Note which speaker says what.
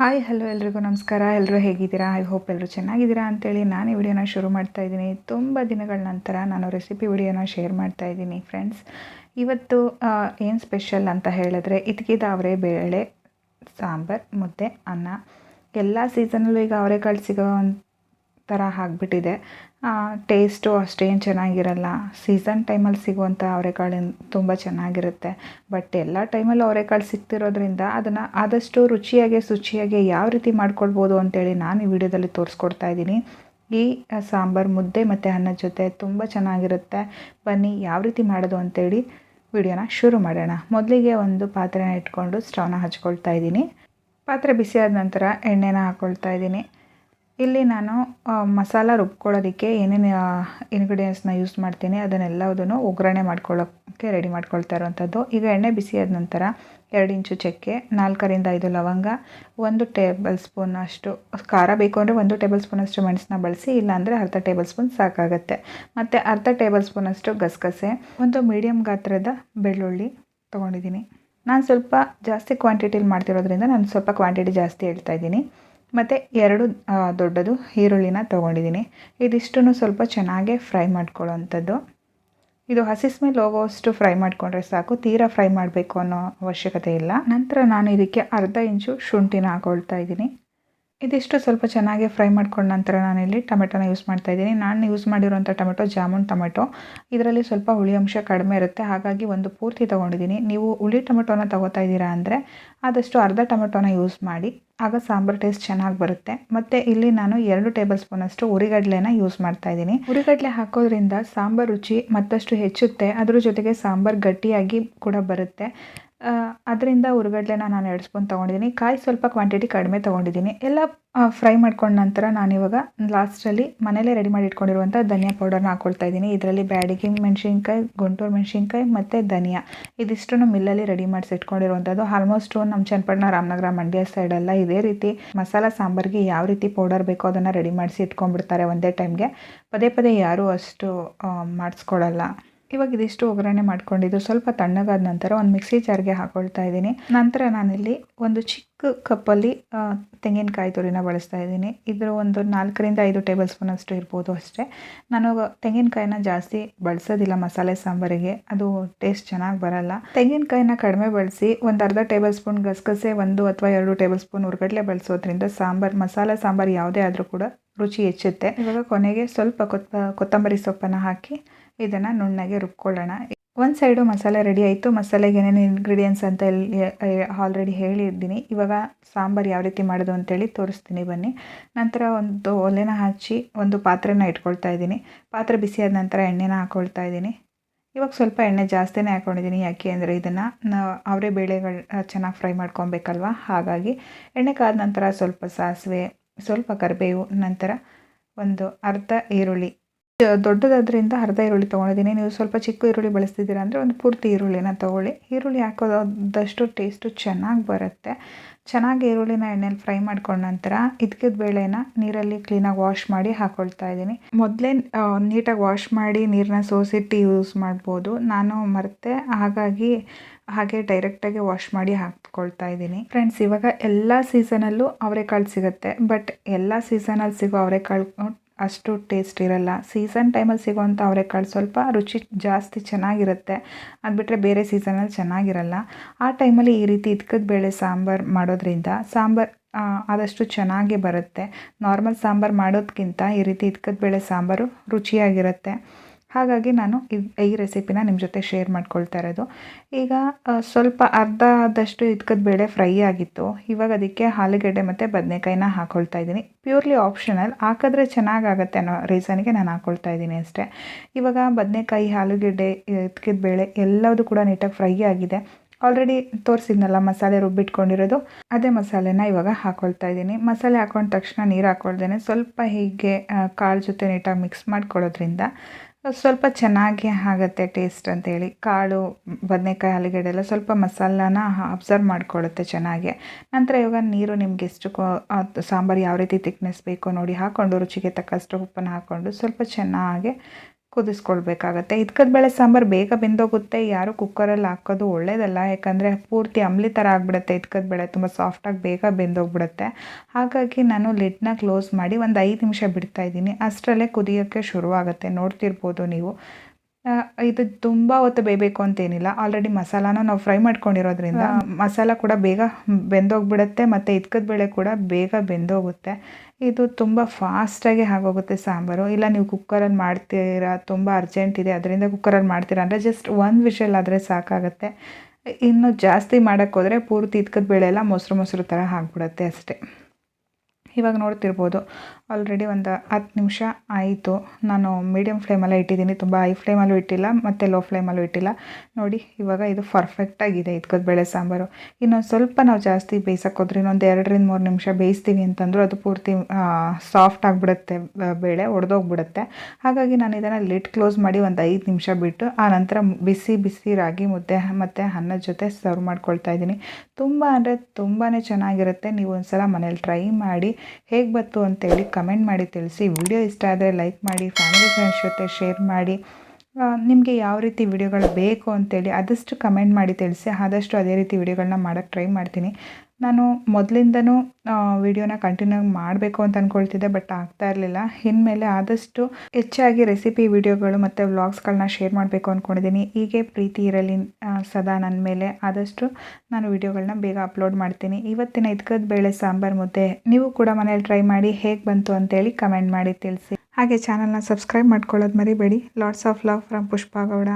Speaker 1: Hi hello ಎಲ್ರಿಗೂ ನಮಸ್ಕಾರ. ಎಲ್ಲರೂ ಹೇಗಿದ್ದೀರಾ? ಐ ಹೋಪ್ ಎಲ್ಲರೂ ಚೆನ್ನಾಗಿದ್ದೀರಾ ಅಂತೇಳಿ ನಾನು ಈ ವಿಡಿಯೋನ ಶುರು ಮಾಡ್ತಾ ಇದ್ದೀನಿ. ತುಂಬ ದಿನಗಳ ನಂತರ ನಾನು ರೆಸಿಪಿ ವಿಡಿಯೋನ ಶೇರ್ ಮಾಡ್ತಾ ಇದ್ದೀನಿ ಫ್ರೆಂಡ್ಸ್ ಇವತ್ತು ಏನು ಸ್ಪೆಷಲ್ ಅಂತ ಹೇಳಿದ್ರೆ ಇದ್ಕಿದ ಅವರೇ ಬೇಳೆ, ಸಾಂಬಾರು, ಮುದ್ದೆ, ಅನ್ನ. ಎಲ್ಲ ಸೀಸನಲ್ಲೂ ಈಗ ಅವರೆಕಾಳು ಸಿಗೋ ಥರ ಆಗಿಬಿಟ್ಟಿದೆ. ಟೇಸ್ಟು ಅಷ್ಟೇನು ಚೆನ್ನಾಗಿರಲ್ಲ. ಸೀಸನ್ ಟೈಮಲ್ಲಿ ಸಿಗುವಂಥ ಅವರೆಕಾಳಿನ ತುಂಬ ಚೆನ್ನಾಗಿರುತ್ತೆ. ಬಟ್ ಎಲ್ಲ ಟೈಮಲ್ಲೂ ಅವರೆಕಾಳು ಸಿಗ್ತಿರೋದ್ರಿಂದ ಅದನ್ನು ಆದಷ್ಟು ರುಚಿಯಾಗಿ, ಶುಚಿಯಾಗಿ ಯಾವ ರೀತಿ ಮಾಡ್ಕೊಳ್ಬೋದು ಅಂತೇಳಿ ನಾನು ಈ ವಿಡಿಯೋದಲ್ಲಿ ತೋರಿಸ್ಕೊಡ್ತಾ ಇದ್ದೀನಿ. ಈ ಸಾಂಬಾರು ಮುದ್ದೆ ಮತ್ತು ಅನ್ನದ ಜೊತೆ ತುಂಬ ಚೆನ್ನಾಗಿರುತ್ತೆ. ಬನ್ನಿ ಯಾವ ರೀತಿ ಮಾಡೋದು ಅಂತೇಳಿ ವಿಡಿಯೋನ ಶುರು ಮಾಡೋಣ. ಮೊದಲಿಗೆ ಒಂದು ಪಾತ್ರೆನ ಇಟ್ಕೊಂಡು ಸ್ಟವ್ನ ಹಚ್ಕೊಳ್ತಾ ಇದ್ದೀನಿ. ಪಾತ್ರೆ ಬಿಸಿಯಾದ ನಂತರ ಎಣ್ಣೆನ ಹಾಕ್ಕೊಳ್ತಾ ಇದ್ದೀನಿ. ಇಲ್ಲಿ ನಾನು ಮಸಾಲ ರುಬ್ಕೊಳ್ಳೋದಕ್ಕೆ ಏನೇನು ಇಂಗ್ರೀಡಿಯೆಂಟ್ಸ್ನ ಯೂಸ್ ಮಾಡ್ತೀನಿ ಅದನ್ನೆಲ್ಲದನ್ನು ಒಗ್ಗರಣೆ ಮಾಡ್ಕೊಳ್ಳೋಕ್ಕೆ ರೆಡಿ ಮಾಡ್ಕೊಳ್ತಾ ಇರುವಂಥದ್ದು. ಈಗ ಎಣ್ಣೆ ಬಿಸಿಯಾದ ನಂತರ ಎರಡು ಇಂಚು ಚಕ್ಕೆ, ನಾಲ್ಕರಿಂದ ಐದು ಲವಂಗ, ಒಂದು ಟೇಬಲ್ ಸ್ಪೂನ್ ಅಷ್ಟು ಖಾರ ಬೇಕು ಅಂದರೆ ಒಂದು ಟೇಬಲ್ ಸ್ಪೂನಷ್ಟು ಮೆಣಸನ್ನ ಬಳಸಿ, ಇಲ್ಲಾಂದರೆ ಅರ್ಧ ಟೇಬಲ್ ಸ್ಪೂನ್ ಸಾಕಾಗುತ್ತೆ. ಮತ್ತು ಅರ್ಧ ಟೇಬಲ್ ಸ್ಪೂನಷ್ಟು ಗಸಗಸೆ, ಒಂದು ಮೀಡಿಯಮ್ ಗಾತ್ರದ ಬೆಳ್ಳುಳ್ಳಿ ತೊಗೊಂಡಿದ್ದೀನಿ. ನಾನು ಸ್ವಲ್ಪ ಜಾಸ್ತಿ ಕ್ವಾಂಟಿಟಿಲಿ ಮಾಡ್ತಿರೋದ್ರಿಂದ ನಾನು ಸ್ವಲ್ಪ ಕ್ವಾಂಟಿಟಿ ಜಾಸ್ತಿ ಹೇಳ್ತಾ ಇದ್ದೀನಿ. ಮತ್ತು ಎರಡು ದೊಡ್ಡದು ಈರುಳ್ಳಿನ ತೊಗೊಂಡಿದ್ದೀನಿ. ಇದಿಷ್ಟನ್ನು ಸ್ವಲ್ಪ ಚೆನ್ನಾಗೇ ಫ್ರೈ ಮಾಡ್ಕೊಳ್ಳೋವಂಥದ್ದು ಇದು ಹಸಿ ಸ್ಮೆಲ್ ಹೋಗೋವಷ್ಟು ಫ್ರೈ ಮಾಡಿಕೊಂಡ್ರೆ ಸಾಕು. ತೀರಾ ಫ್ರೈ ಮಾಡಬೇಕು ಅನ್ನೋ ಅವಶ್ಯಕತೆ ಇಲ್ಲ. ನಂತರ ನಾನು ಇದಕ್ಕೆ ಅರ್ಧ ಇಂಚು ಶುಂಠಿನ ಹಾಕೊಳ್ತಾ ಇದ್ದೀನಿ. ಇದಿಷ್ಟು ಸ್ವಲ್ಪ ಚೆನ್ನಾಗಿ ಫ್ರೈ ಮಾಡ್ಕೊಂಡ ನಂತರ ನಾನಿಲ್ಲಿ ಟೊಮೆಟೊನ ಯೂಸ್ ಮಾಡ್ತಾ ಇದ್ದೀನಿ. ನಾನು ಯೂಸ್ ಮಾಡಿರೋಂಥ ಟೊಮೆಟೊ ಜಾಮೂನ್ ಟೊಮೆಟೊ. ಇದರಲ್ಲಿ ಸ್ವಲ್ಪ ಹುಳಿ ಅಂಶ ಕಡಿಮೆ ಇರುತ್ತೆ. ಹಾಗಾಗಿ ಒಂದು ಪೂರ್ತಿ ತೊಗೊಂಡಿದ್ದೀನಿ. ನೀವು ಹುಳಿ ಟೊಮೆಟೊನ ತೊಗೋತಾ ಇದ್ದೀರಾ ಅಂದರೆ ಆದಷ್ಟು ಅರ್ಧ ಟೊಮೆಟೊನ ಯೂಸ್ ಮಾಡಿ. ಆಗ ಸಾಂಬಾರ್ ಟೇಸ್ಟ್ ಚೆನ್ನಾಗಿ ಬರುತ್ತೆ. ಮತ್ತು ಇಲ್ಲಿ ನಾನು ಎರಡು ಟೇಬಲ್ ಸ್ಪೂನಷ್ಟು ಉರಿಗಡ್ಲೆನ ಯೂಸ್ ಮಾಡ್ತಾ ಇದ್ದೀನಿ. ಉರಿಗಡ್ಲೆ ಹಾಕೋದ್ರಿಂದ ಸಾಂಬಾರ್ ರುಚಿ ಮತ್ತಷ್ಟು ಹೆಚ್ಚುತ್ತೆ. ಅದ್ರ ಜೊತೆಗೆ ಸಾಂಬಾರ್ ಗಟ್ಟಿಯಾಗಿ ಕೂಡ ಬರುತ್ತೆ. ಅದರಿಂದ ಉರುಗಡ್ಲೆನ ನಾನು ಎರಡು ಸ್ಪೂನ್ ತೊಗೊಂಡಿದ್ದೀನಿ. ಕಾಯಿ ಸ್ವಲ್ಪ ಕ್ವಾಂಟಿಟಿ ಕಡಿಮೆ ತೊಗೊಂಡಿದ್ದೀನಿ. ಎಲ್ಲ ಫ್ರೈ ಮಾಡ್ಕೊಂಡ ನಂತರ ನಾನಿವಾಗ ಲಾಸ್ಟಲ್ಲಿ ಮನೇಲೇ ರೆಡಿ ಮಾಡಿ ಇಟ್ಕೊಂಡಿರುವಂಥ ಧನಿಯಾ ಪೌಡರ್ನ ಹಾಕ್ಕೊಳ್ತಾ ಇದ್ದೀನಿ. ಇದರಲ್ಲಿ ಬ್ಯಾಡಿಗೆ ಮೆಣಸಿನ್ಕಾಯಿ, ಗುಂಟೂರು ಮೆಣಸಿನ್ಕಾಯಿ ಮತ್ತು ಧನಿಯಾ. ಇದಿಷ್ಟನ್ನು ಮಿಲ್ಲಲ್ಲಿ ರೆಡಿ ಮಾಡಿಸಿ ಇಟ್ಕೊಂಡಿರುವಂಥದ್ದು ಆಲ್ಮೋಸ್ಟ್ ನಮ್ಮ ಚನ್ನಪಟ್ಟಣ ರಾಮನಗರ ಮಂಡ್ಯ ಸೈಡೆಲ್ಲ ಇದೇ ರೀತಿ. ಮಸಾಲ ಸಾಂಬಾರಿಗೆ ಯಾವ ರೀತಿ ಪೌಡರ್ ಬೇಕೋ ಅದನ್ನು ರೆಡಿ ಮಾಡಿಸಿ ಇಟ್ಕೊಂಡ್ಬಿಡ್ತಾರೆ ಒಂದೇ ಟೈಮ್ಗೆ ಪದೇ ಪದೇ ಯಾರೂ ಅಷ್ಟು ಮಾಡಿಸ್ಕೊಳ್ಳಲ್ಲ ಇವಾಗ ಇದಿಷ್ಟು ಒಗ್ಗರಣೆ ಮಾಡ್ಕೊಂಡಿದ್ದು. ಸ್ವಲ್ಪ ತಣ್ಣಗಾದ ನಂತರ ಒಂದು ಮಿಕ್ಸಿ ಜಾರ್ಗೆ ಹಾಕೊಳ್ತಾ ಇದ್ದೀನಿ. ನಂತರ ನಾನಿಲ್ಲಿ ಒಂದು ಚಿಕ್ಕ ಕಪ್ಪಲ್ಲಿ ತೆಂಗಿನಕಾಯಿ ತುರಿನ ಬಳಸ್ತಾ ಇದ್ದೀನಿ. ಇದರ ಒಂದು ನಾಲ್ಕರಿಂದ ಐದು ಟೇಬಲ್ ಸ್ಪೂನ್ ಅಷ್ಟು ಇರ್ಬೋದು ಅಷ್ಟೇ. ನಾನು ತೆಂಗಿನಕಾಯಿನ ಜಾಸ್ತಿ ಬಳಸೋದಿಲ್ಲ ಮಸಾಲೆ ಸಾಂಬಾರಿಗೆ. ಅದು ಟೇಸ್ಟ್ ಚೆನ್ನಾಗಿ ಬರಲ್ಲ. ತೆಂಗಿನಕಾಯಿನ ಕಡಿಮೆ ಬಳಸಿ ಒಂದು ಅರ್ಧ ಟೇಬಲ್ ಸ್ಪೂನ್ ಗಸಗಸೆ, ಒಂದು ಅಥವಾ ಎರಡು ಟೇಬಲ್ ಸ್ಪೂನ್ ಉರ್ಗಡ್ಲೆ ಬಳಸೋದ್ರಿಂದ ಸಾಂಬಾರು, ಮಸಾಲೆ ಸಾಂಬಾರು ಯಾವುದೇ ಆದರೂ ಕೂಡ ರುಚಿ ಹೆಚ್ಚುತ್ತೆ. ಇವಾಗ ಕೊನೆಗೆ ಸ್ವಲ್ಪ ಕೊತ್ತ ಕೊತ್ತಂಬರಿ ಸೊಪ್ಪನ್ನು ಹಾಕಿ ಇದನ್ನು ನುಣ್ಣಗೆ ರುಬ್ಕೊಳ್ಳೋಣ. ಒಂದು ಸೈಡು ಮಸಾಲೆ ರೆಡಿ ಆಯಿತು. ಮಸಾಲೆಗೆ ಏನೇನು ಇಂಗ್ರೀಡಿಯೆಂಟ್ಸ್ ಅಂತ ಆಲ್ರೆಡಿ ಹೇಳಿದ್ದೀನಿ ಇವಾಗ ಸಾಂಬಾರು ಯಾವ ರೀತಿ ಮಾಡೋದು ಅಂತೇಳಿ ತೋರಿಸ್ತೀನಿ ಬನ್ನಿ. ನಂತರ ಒಂದು ಒಲೆನ ಹಚ್ಚಿ ಒಂದು ಪಾತ್ರೆನ ಇಟ್ಕೊಳ್ತಾ ಇದ್ದೀನಿ. ಪಾತ್ರೆ ಬಿಸಿಯಾದ ನಂತರ ಎಣ್ಣೆನ ಹಾಕ್ಕೊಳ್ತಾ ಇದ್ದೀನಿ. ಇವಾಗ ಸ್ವಲ್ಪ ಎಣ್ಣೆ ಜಾಸ್ತಿನೇ ಹಾಕ್ಕೊಂಡಿದ್ದೀನಿ ಯಾಕೆ ಅಂದರೆ ಇದನ್ನು ಅವರೇ ಬೇಳೆಗಳು ಚೆನ್ನಾಗಿ ಫ್ರೈ ಮಾಡ್ಕೊಬೇಕಲ್ವ? ಹಾಗಾಗಿ ಎಣ್ಣೆ ಕಾದ ನಂತರ ಸ್ವಲ್ಪ ಸಾಸಿವೆ, ಸ್ವಲ್ಪ ಕರಿಬೇವು, ನಂತರ ಒಂದು ಅರ್ಧ ಈರುಳ್ಳಿ ದೊಡ್ಡದಾದ್ರಿಂದ ಅರ್ಧ ಈರುಳ್ಳಿ ತೊಗೊಂಡಿದ್ದೀನಿ. ನೀವು ಸ್ವಲ್ಪ ಚಿಕ್ಕ ಈರುಳ್ಳಿ ಬಳಸ್ತಿದ್ದೀರಾ ಅಂದರೆ ಒಂದು ಪೂರ್ತಿ ಈರುಳ್ಳಿನ ತೊಗೊಳ್ಳಿ. ಈರುಳ್ಳಿ ಹಾಕೋದಷ್ಟು ಟೇಸ್ಟು ಚೆನ್ನಾಗಿ ಬರುತ್ತೆ. ಚೆನ್ನಾಗಿ ಈರುಳ್ಳಿನ ಎಣ್ಣೆಲಿ ಫ್ರೈ ಮಾಡ್ಕೊಂಡ ನಂತರ ಇದ್ಕಿದ ಬೇಳೆನ ನೀರಲ್ಲಿ ಕ್ಲೀನಾಗಿ ವಾಶ್ ಮಾಡಿ ಹಾಕ್ಕೊಳ್ತಾ ಇದ್ದೀನಿ. ಮೊದಲೇ ನೀಟಾಗಿ ವಾಶ್ ಮಾಡಿ ನೀರನ್ನ ಸೋಸಿಟ್ಟು ಯೂಸ್ ಮಾಡ್ಬೋದು. ನಾನು ಮರೆತೆ ಹಾಗಾಗಿ ಹಾಗೆ ಡೈರೆಕ್ಟಾಗಿ ವಾಶ್ ಮಾಡಿ ಹಾಕ್ಕೊಳ್ತಾ ಇದ್ದೀನಿ. ಫ್ರೆಂಡ್ಸ್ ಇವಾಗ ಎಲ್ಲ ಸೀಸನಲ್ಲೂ ಅವರೆಕಾಳು ಸಿಗುತ್ತೆ. ಬಟ್ ಎಲ್ಲ ಸೀಸನಲ್ಲಿ ಸಿಗೋ ಅವರೆಕಾಳು ಅಷ್ಟು ಟೇಸ್ಟ್ ಇರಲ್ಲ. ಸೀಸನ್ ಟೈಮಲ್ಲಿ ಸಿಗುವಂಥ ಅವರೆಕಾಳು ಸ್ವಲ್ಪ ರುಚಿ ಜಾಸ್ತಿ ಚೆನ್ನಾಗಿರುತ್ತೆ. ಅದು ಬಿಟ್ಟರೆ ಬೇರೆ ಸೀಸನಲ್ಲಿ ಚೆನ್ನಾಗಿರಲ್ಲ. ಆ ಟೈಮಲ್ಲಿ ಈ ರೀತಿ ಇದ್ಕದ ಬೇಳೆ ಸಾಂಬಾರು ಮಾಡೋದ್ರಿಂದ ಸಾಂಬಾರು ಆದಷ್ಟು ಚೆನ್ನಾಗಿ ಬರುತ್ತೆ. ನಾರ್ಮಲ್ ಸಾಂಬಾರು ಮಾಡೋದಕ್ಕಿಂತ ಈ ರೀತಿ ಇದ್ಕದ ಬೇಳೆ ಸಾಂಬಾರು ರುಚಿಯಾಗಿರುತ್ತೆ. ಹಾಗಾಗಿ ನಾನು ಈ ರೆಸಿಪಿನ ನಿಮ್ಮ ಜೊತೆ ಶೇರ್ ಮಾಡ್ಕೊಳ್ತಾ ಇರೋದು. ಈಗ ಸ್ವಲ್ಪ ಅರ್ಧ ಆದಷ್ಟು ಇದ್ಕದ ಬೇಳೆ ಫ್ರೈ ಆಗಿತ್ತು. ಇವಾಗ ಅದಕ್ಕೆ ಆಲೂಗಡ್ಡೆ ಮತ್ತು ಬದನೆಕಾಯಿನ ಹಾಕ್ಕೊಳ್ತಾ ಇದ್ದೀನಿ. Purely optional. ಹಾಕಿದ್ರೆ ಚೆನ್ನಾಗಾಗತ್ತೆ ಅನ್ನೋ ರೀಸನ್ಗೆ ನಾನು ಹಾಕ್ಕೊಳ್ತಾ ಇದ್ದೀನಿ ಅಷ್ಟೇ. ಇವಾಗ ಬದನೆಕಾಯಿ, ಆಲೂಗೆಡ್ಡೆ, ಇದ್ಕಿದ ಬೇಳೆ ಎಲ್ಲದೂ ಕೂಡ ನೀಟಾಗಿ ಫ್ರೈ ಆಗಿದೆ. ಆಲ್ರೆಡಿ ತೋರಿಸಿದ್ನಲ್ಲ, ಮಸಾಲೆ ರುಬ್ಬಿಟ್ಕೊಂಡಿರೋದು ಅದೇ ಮಸಾಲೆನ ಇವಾಗ ಹಾಕ್ಕೊಳ್ತಾ ಇದ್ದೀನಿ. ಮಸಾಲೆ ಹಾಕೊಂಡ ತಕ್ಷಣ ನೀರು ಹಾಕ್ಕೊಳ್ದೇನೆ ಸ್ವಲ್ಪ ಹೀಗೆ ಕಾಳು ಜೊತೆ ನೀಟಾಗಿ ಮಿಕ್ಸ್ ಮಾಡ್ಕೊಳ್ಳೋದ್ರಿಂದ ಸ್ವಲ್ಪ ಚೆನ್ನಾಗಿ ಆಗುತ್ತೆ ಟೇಸ್ಟ್ ಅಂತೇಳಿ. ಕಾಳು, ಬದನೆಕಾಯಿ ಆಲೂಗಡ್ಡೆ ಎಲ್ಲ ಸ್ವಲ್ಪ ಮಸಾಲಾನ ಅಬ್ಸರ್ವ್ ಮಾಡ್ಕೊಳ್ಳುತ್ತೆ ಚೆನ್ನಾಗಿ. ನಂತರ ಇವಾಗ ನೀರು ನಿಮ್ಗೆ ಎಷ್ಟು ಸಾಂಬಾರು ಯಾವ ರೀತಿ ತಿಕ್ನೆಸ್ ಬೇಕೋ ನೋಡಿ ಹಾಕ್ಕೊಂಡು ರುಚಿಗೆ ತಕ್ಕಷ್ಟು ಉಪ್ಪನ್ನು ಹಾಕ್ಕೊಂಡು ಸ್ವಲ್ಪ ಚೆನ್ನಾಗಿ ಕುದಿಸ್ಕೊಳ್ಬೇಕಾಗತ್ತೆ. ಇದ್ಕದ ಬೆಳೆ ಸಾಂಬಾರು ಬೇಗ ಬೆಂದೋಗುತ್ತೆ. ಯಾರು ಕುಕ್ಕರಲ್ಲಿ ಹಾಕೋದು ಒಳ್ಳೇದಲ್ಲ. ಯಾಕಂದರೆ ಪೂರ್ತಿ ಅಂಬ್ಲಿ ಥರ ಆಗ್ಬಿಡುತ್ತೆ. ಇದ್ಕದ ಬೇಳೆ ತುಂಬ ಸಾಫ್ಟಾಗಿ ಬೇಗ ಬೆಂದೋಗ್ಬಿಡುತ್ತೆ. ಹಾಗಾಗಿ ನಾನು ಲಿಡ್ನ ಕ್ಲೋಸ್ ಮಾಡಿ ಒಂದು ಐದು ನಿಮಿಷ ಬಿಡ್ತಾ ಇದ್ದೀನಿ. ಅಷ್ಟರಲ್ಲೇ ಕುದಿಯೋಕ್ಕೆ ಶುರುವಾಗುತ್ತೆ. ನೋಡ್ತಿರ್ಬೋದು ನೀವು. ಇದು ತುಂಬ ಹೊತ್ತು ಬೇಯಬೇಕು ಅಂತೇನಿಲ್ಲ. ಆಲ್ರೆಡಿ ಮಸಾಲಾನ ನಾವು ಫ್ರೈ ಮಾಡ್ಕೊಂಡಿರೋದ್ರಿಂದ ಮಸಾಲ ಕೂಡ ಬೇಗ ಬೆಂದೋಗ್ಬಿಡುತ್ತೆ ಮತ್ತು ಇದ್ಕದ ಬೇಳೆ ಕೂಡ ಬೇಗ ಬೆಂದೋಗುತ್ತೆ. ಇದು ತುಂಬ ಫಾಸ್ಟಾಗಿ ಆಗೋಗುತ್ತೆ ಸಾಂಬಾರು. ಇಲ್ಲ ನೀವು ಕುಕ್ಕರಲ್ಲಿ ಮಾಡ್ತೀರಾ ತುಂಬ ಅರ್ಜೆಂಟ್ ಇದೆ ಅದರಿಂದ ಕುಕ್ಕರಲ್ಲಿ ಮಾಡ್ತೀರಾ ಅಂದರೆ ಜಸ್ಟ್ ಒಂದು ವಿಷಲ್ ಆದರೆ ಸಾಕಾಗುತ್ತೆ. ಇನ್ನು ಜಾಸ್ತಿ ಮಾಡೋಕ್ಕೋದ್ರೆ ಪೂರ್ತಿ ಇದ್ಕದ ಬೇಳೆ ಎಲ್ಲ ಮೊಸರು ಮೊಸರು ಥರ ಆಗಿಬಿಡುತ್ತೆ ಅಷ್ಟೇ. ಇವಾಗ ನೋಡ್ತಿರ್ಬೋದು. ಆಲ್ರೆಡಿ ಒಂದು ಹತ್ತು ನಿಮಿಷ ಆಯಿತು. ನಾನು ಮೀಡಿಯಮ್ ಫ್ಲೇಮಲ್ಲೇ ಇಟ್ಟಿದ್ದೀನಿ. ತುಂಬ ಹೈ ಫ್ಲೇಮಲ್ಲೂ ಇಟ್ಟಿಲ್ಲ, ಮತ್ತು ಲೋ ಫ್ಲೇಮಲ್ಲೂ ಇಟ್ಟಿಲ್ಲ. ನೋಡಿ, ಇವಾಗ ಇದು ಪರ್ಫೆಕ್ಟಾಗಿದೆ ಇದ್ಕೋದು ಬೇಳೆ ಸಾಂಬಾರು. ಇನ್ನೊಂದು ಸ್ವಲ್ಪ ನಾವು ಜಾಸ್ತಿ ಬೇಯಿಸೋಕೆ ಹೋದ್ರೆ ಇನ್ನೊಂದು ಎರಡರಿಂದ ಮೂರು ನಿಮಿಷ ಬೇಯಿಸ್ತೀವಿ ಅಂತಂದರೂ ಅದು ಪೂರ್ತಿ ಸಾಫ್ಟ್ ಆಗಿಬಿಡುತ್ತೆ ಬೇಳೆ ಒಡೆದೋಗ್ಬಿಡುತ್ತೆ. ಹಾಗಾಗಿ ನಾನು ಇದನ್ನು ಲಿಟ್ ಕ್ಲೋಸ್ ಮಾಡಿ ಒಂದು ಐದು ನಿಮಿಷ ಬಿಟ್ಟು, ಆ ನಂತರ ಬಿಸಿ ಬಿಸಿ ರಾಗಿ ಮುದ್ದೆ ಮತ್ತು ಅನ್ನದ ಜೊತೆ ಸರ್ವ್ ಮಾಡ್ಕೊಳ್ತಾ ಇದ್ದೀನಿ. ತುಂಬ ಅಂದರೆ ತುಂಬಾ ಚೆನ್ನಾಗಿರುತ್ತೆ. ನೀವು ಒಂದ್ಸಲ ಮನೇಲಿ ಟ್ರೈ ಮಾಡಿ ಹೇಗೆ ಬಂತು ಅಂತೇಳಿ ಕಮೆಂಟ್ ಮಾಡಿ ತಿಳಿಸಿ. ವಿಡಿಯೋ ಇಷ್ಟ ಆದರೆ ಲೈಕ್ ಮಾಡಿ, ಫ್ಯಾಮಿಲಿ ಫ್ರೆಂಡ್ಸ್ ಜೊತೆ ಶೇರ್ ಮಾಡಿ. ನಿಮಗೆ ಯಾವ ರೀತಿ ವಿಡಿಯೋಗಳು ಬೇಕು ಅಂತೇಳಿ ಆದಷ್ಟು ಕಮೆಂಟ್ ಮಾಡಿ ತಿಳಿಸಿ. ಆದಷ್ಟು ಅದೇ ರೀತಿ ವಿಡಿಯೋಗಳನ್ನ ಮಾಡೋಕ್ಕೆ ಟ್ರೈ ಮಾಡ್ತೀನಿ. ನಾನು ಮೊದಲಿಂದನೂ ವಿಡಿಯೋನ ಕಂಟಿನ್ಯೂ ಮಾಡಬೇಕು ಅಂತ ಅಂದ್ಕೊಳ್ತಿದ್ದೆ ಬಟ್ ಆಗ್ತಾ ಇರಲಿಲ್ಲ. ಇನ್ಮೇಲೆ ಆದಷ್ಟು ಹೆಚ್ಚಾಗಿ ರೆಸಿಪಿ ವಿಡಿಯೋಗಳು ಮತ್ತು ವ್ಲಾಗ್ಸ್ಗಳನ್ನ ಶೇರ್ ಮಾಡಬೇಕು ಅಂದ್ಕೊಂಡಿದ್ದೀನಿ ಹೀಗೆ ಪ್ರೀತಿ ಇರಲಿ ಸದಾ ನನ್ನ ಮೇಲೆ. ಆದಷ್ಟು ನಾನು ವಿಡಿಯೋಗಳನ್ನ ಬೇಗ ಅಪ್ಲೋಡ್ ಮಾಡ್ತೀನಿ. ಇವತ್ತಿನ ಇದ್ಕದ ಬೇಳೆ ಸಾಂಬಾರು ಮುದ್ದೆ ನೀವು ಕೂಡ ಮನೇಲಿ ಟ್ರೈ ಮಾಡಿ ಹೇಗೆ ಬಂತು ಅಂತೇಳಿ ಕಮೆಂಟ್ ಮಾಡಿ ತಿಳಿಸಿ. ಹಾಗೆ ಚಾನಲ್ನ ಸಬ್ಸ್ಕ್ರೈಬ್ ಮಾಡ್ಕೊಳ್ಳೋದು ಮರಿಬೇಡಿ. Lots of love from Pushpa Gowda